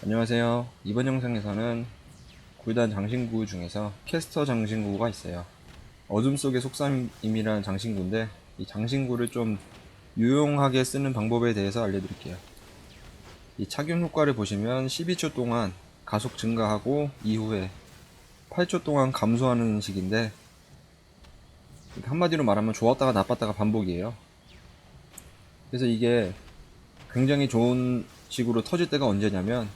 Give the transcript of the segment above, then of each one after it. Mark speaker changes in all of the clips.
Speaker 1: 안녕하세요. 이번 영상에서는 굴단 장신구 중에서 캐스터 장신구가 있어요. 어둠 속의 속삭임이라는 장신구인데 이 장신구를 좀 유용하게 쓰는 방법에 대해서 알려드릴게요. 이 착용 효과를 보시면 12초 동안 가속 증가하고 이후에 8초 동안 감소하는 식인데 한마디로 말하면 좋았다가 나빴다가 반복이에요. 그래서 이게 굉장히 좋은 식으로 터질 때가 언제냐면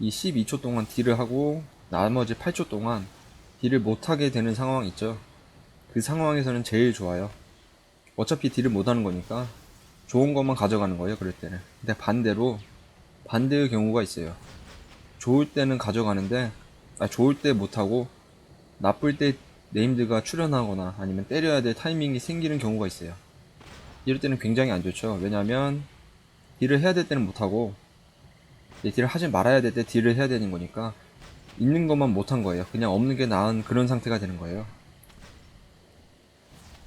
Speaker 1: 이 12초 동안 딜을 하고 나머지 8초 동안 딜을 못하게 되는 상황 있죠. 그 상황에서는 제일 좋아요. 어차피 딜을 못하는 거니까 좋은 것만 가져가는 거예요. 그럴 때는. 근데 반대로 반대의 경우가 있어요. 좋을 때는 가져가는데 아, 좋을 때 못하고 나쁠 때 네임드가 출연하거나 아니면 때려야 될 타이밍이 생기는 경우가 있어요. 이럴 때는 굉장히 안 좋죠. 왜냐면 딜을 해야 될 때는 못하고 딜을 하지 말아야 될 때 딜을 해야 되는 거니까 있는 것만 못한 거예요. 그냥 없는 게 나은 그런 상태가 되는 거예요.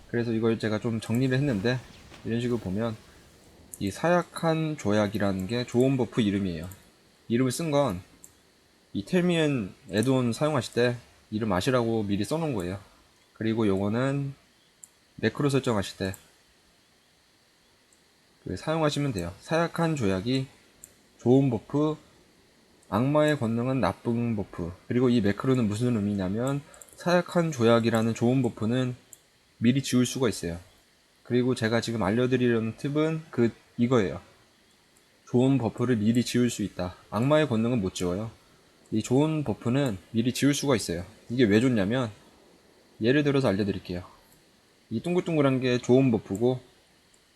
Speaker 1: 그래서 이걸 제가 좀 정리를 했는데 이런 식으로 보면 이 사약한 조약이라는 게 좋은 버프 이름이에요. 이름을 쓴 건 이 텔미엔 애돈 사용하실 때 이름 아시라고 미리 써놓은 거예요. 그리고 요거는 매크로 설정하실 때그 사용하시면 돼요. 사약한 조약이 좋은 버프, 악마의 권능은 나쁜 버프. 그리고 이 매크로는 무슨 의미냐면 사약한 조약이라는 좋은 버프는 미리 지울 수가 있어요. 그리고 제가 지금 알려드리려는 팁은 그 이거예요. 좋은 버프를 미리 지울 수 있다. 악마의 권능은 못 지워요. 이 좋은 버프는 미리 지울 수가 있어요. 이게 왜 좋냐면 예를 들어서 알려드릴게요. 이 둥글둥글한 게 좋은 버프고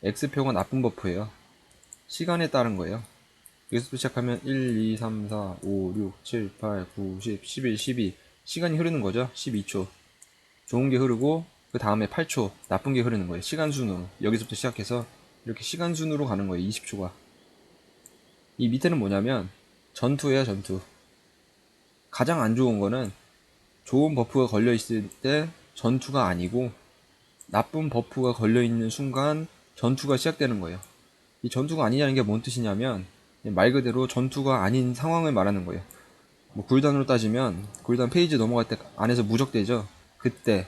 Speaker 1: X표가 나쁜 버프예요. 시간에 따른 거예요. 여기서부터 시작하면 1, 2, 3, 4, 5, 6, 7, 8, 9, 10, 11, 12 시간이 흐르는 거죠. 12초. 좋은 게 흐르고 그 다음에 8초 나쁜 게 흐르는 거예요. 시간 순으로. 여기서부터 시작해서 이렇게 시간 순으로 가는 거예요. 20초가. 이 밑에는 뭐냐면 전투예요, 전투. 가장 안 좋은 거는 좋은 버프가 걸려 있을 때 전투가 아니고 나쁜 버프가 걸려 있는 순간 전투가 시작되는 거예요. 이 전투가 아니냐는 게 뭔 뜻이냐면 말 그대로 전투가 아닌 상황을 말하는 거예요. 뭐 굴단으로 따지면 굴단 페이지 넘어갈 때 안에서 무적되죠. 그때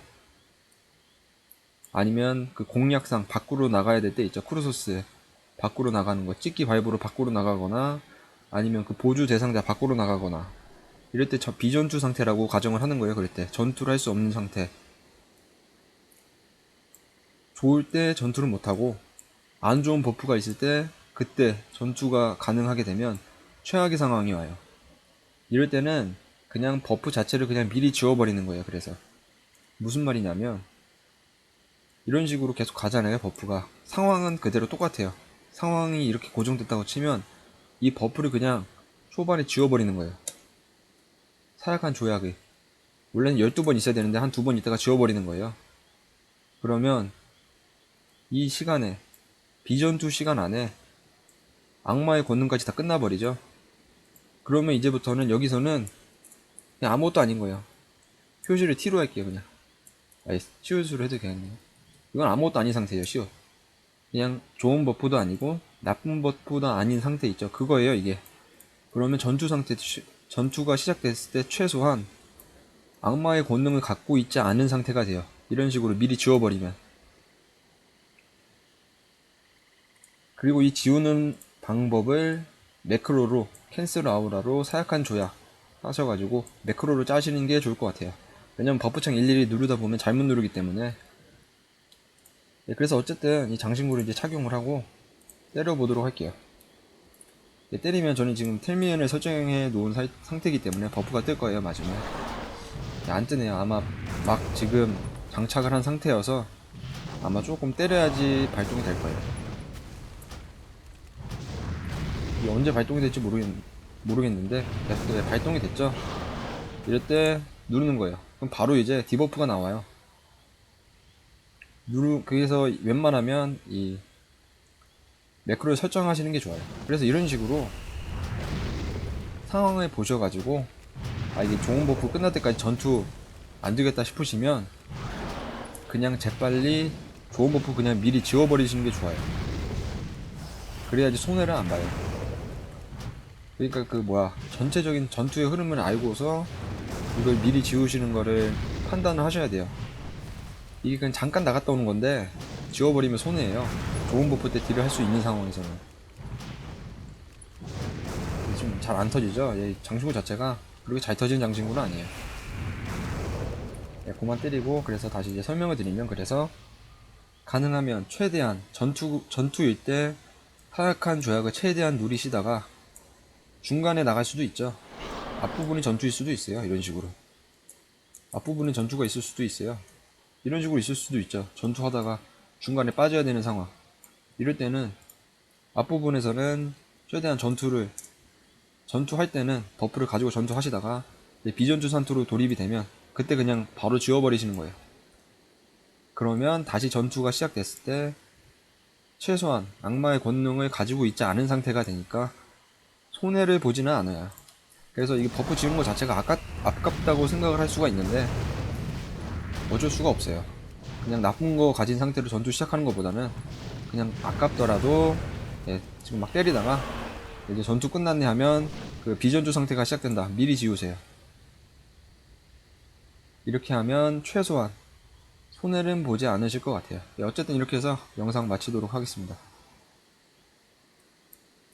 Speaker 1: 아니면 그 공략상 밖으로 나가야 될 때 있죠. 크루소스 밖으로 나가는 거 찍기 발부로 밖으로 나가거나 아니면 그 보주 대상자 밖으로 나가거나 이럴 때 저 비전투 상태라고 가정을 하는 거예요. 그럴 때 전투를 할 수 없는 상태. 좋을 때 전투를 못하고 안 좋은 버프가 있을 때 그때 전투가 가능하게 되면 최악의 상황이 와요. 이럴 때는 그냥 버프 자체를 그냥 미리 지워버리는 거예요. 그래서 무슨 말이냐면 이런 식으로 계속 가잖아요. 버프가 상황은 그대로 똑같아요. 상황이 이렇게 고정됐다고 치면 이 버프를 그냥 초반에 지워버리는 거예요. 사약한 조약을 원래는 12번 있어야 되는데 한 두 번 있다가 지워버리는 거예요. 그러면 이 시간에 비전투 시간 안에 악마의 권능까지 다 끝나버리죠. 그러면 이제부터는 여기서는 그냥 아무것도 아닌 거예요. 표시를 T로 할게요 그냥. 아니 시옷으로 해도 되겠네요. 이건 아무것도 아닌 상태예요 시옷. 그냥 좋은 버프도 아니고 나쁜 버프도 아닌 상태 있죠. 그거예요 이게. 그러면 전투 상태 전투가 시작됐을 때 최소한 악마의 권능을 갖고 있지 않은 상태가 돼요. 이런 식으로 미리 지워버리면. 그리고 이 지우는 방법을 매크로로 캔슬 아우라로 사약한 조약 하셔가지고 매크로로 짜시는 게 좋을 것 같아요. 왜냐면 버프창 일일이 누르다 보면 잘못 누르기 때문에 네, 그래서 어쨌든 이 장신구를 이제 착용을 하고 때려보도록 할게요. 네, 때리면 저는 지금 텔미엔을 설정해 놓은 사- 상태이기 때문에 버프가 뜰 거예요 맞으면 네, 안 뜨네요 아마 막 지금 장착을 한 상태여서 아마 조금 때려야지 발동이 될 거예요 이게 언제 발동이 될지 모르겠, 모르겠는데 네, 발동이 됐죠 이럴 때 누르는 거예요 그럼 바로 이제 디버프가 나와요 누르 그래서 웬만하면 이 매크로를 설정하시는 게 좋아요. 그래서 이런 식으로 상황을 보셔가지고 아 이게 좋은 버프 끝날 때까지 전투 안 되겠다 싶으시면 그냥 재빨리 좋은 버프 그냥 미리 지워버리시는 게 좋아요. 그래야지 손해를 안 봐요. 그러니까 그 뭐야 전체적인 전투의 흐름을 알고서 이걸 미리 지우시는 거를 판단을 하셔야 돼요. 이게 그냥 잠깐 나갔다 오는 건데 지워버리면 손해예요. 좋은 버프 때 딜을 할 수 있는 상황에서는 좀잘안 터지죠. 얘 장신구 자체가 그렇게 잘 터지는 장신구는 아니에요. 예, 그만 때리고 그래서 다시 이제 설명을 드리면 그래서 가능하면 최대한 전투 전투일 때 타락한 조약을 최대한 누리시다가 중간에 나갈 수도 있죠. 앞부분이 전투일 수도 있어요. 이런 식으로. 앞부분은 전투가 있을 수도 있어요. 이런 식으로 있을 수도 있죠. 전투하다가 중간에 빠져야 되는 상황. 이럴 때는 앞부분에서는 최대한 전투를 전투할 때는 버프를 가지고 전투하시다가 비전투 산투로 돌입이 되면 그때 그냥 바로 지워버리시는 거예요. 그러면 다시 전투가 시작됐을 때 최소한 악마의 권능을 가지고 있지 않은 상태가 되니까 손해를 보지는 않아요. 그래서 이게 버프 지운 것 자체가 아깝, 아깝다고 생각을 할 수가 있는데 어쩔 수가 없어요. 그냥 나쁜 거 가진 상태로 전투 시작하는 것보다는 그냥 아깝더라도 예, 지금 막 때리다가 이제 전투 끝났네 하면 그 비전투 상태가 시작된다. 미리 지우세요. 이렇게 하면 최소한 손해는 보지 않으실 것 같아요. 예, 어쨌든 이렇게 해서 영상 마치도록 하겠습니다.